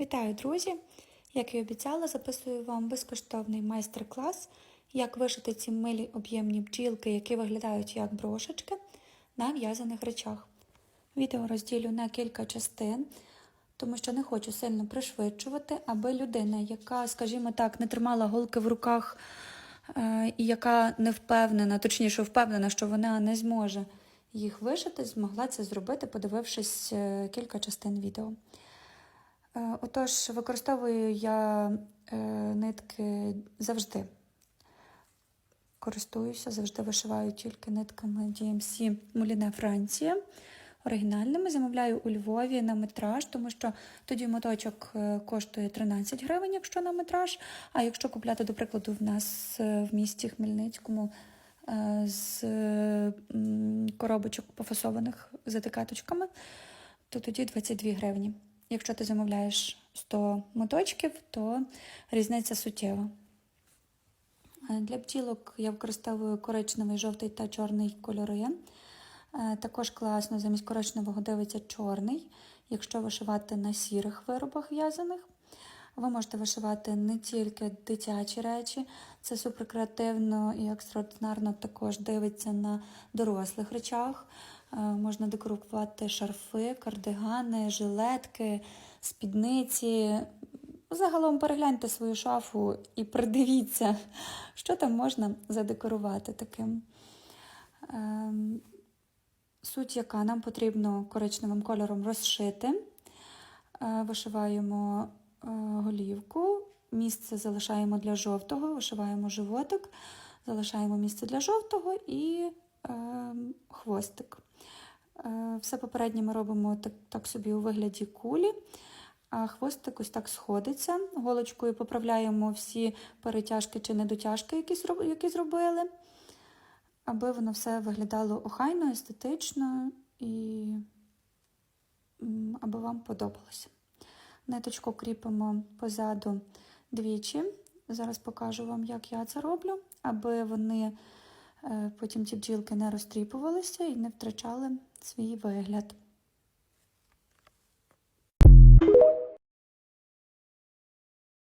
Вітаю, друзі! Як і обіцяла, записую вам безкоштовний майстер-клас, як вишити ці милі об'ємні бджілки, які виглядають як брошечки, на в'язаних речах. Відео розділю на кілька частин, тому що не хочу сильно пришвидшувати, аби людина, яка, скажімо так, не тримала голки в руках е, і яка не впевнена, точніше, впевнена, що вона не зможе їх вишити, змогла це зробити, подивившись е, кілька частин відео. Е, Отож, використовую я е, нитки завжди. Користуюся, завжди вишиваю тільки нитками DMC Муліне Франція. Оригінальними замовляю у Львові на метраж, тому що тоді моточок е, коштує 13 гривень, якщо на метраж. А якщо купляти, до прикладу, в нас в місті Хмельницькому з коробочок пофасованих з етикеточками, то тоді 22 гривні. Якщо ти замовляєш 100 моточків, то різниця суттєва. Е, Для бджілок я використовую коричневий, жовтий та чорний кольори. Е, Також класно замість коричневого дивиться чорний, якщо вишивати на сірих виробах в'язаних. Ви можете вишивати не тільки дитячі речі, це супер креативно і екстраординарно також дивиться на дорослих речах. Е, Можна декорувати шарфи, кардигани, жилетки, спідниці. Загалом перегляньте свою шафу і придивіться, що там можна задекорувати таким. Ем, Суть, яка нам потрібно коричневим кольором розшити. Е, Вишиваємо е, голівку, місце залишаємо для жовтого, вишиваємо животик, залишаємо місце для жовтого і е, хвостик. Е, Все попереднє ми робимо так, так собі у вигляді кулі, а хвостик ось так сходиться. Голочкою поправляємо всі перетяжки чи недотяжки, які, зроб- які зробили, аби воно все виглядало охайно, естетично і аби вам подобалося. Ниточку кріпимо позаду двічі. Зараз покажу вам, як я це роблю, аби вони потім ті бджілки не розтріпувалися і не втрачали свій вигляд.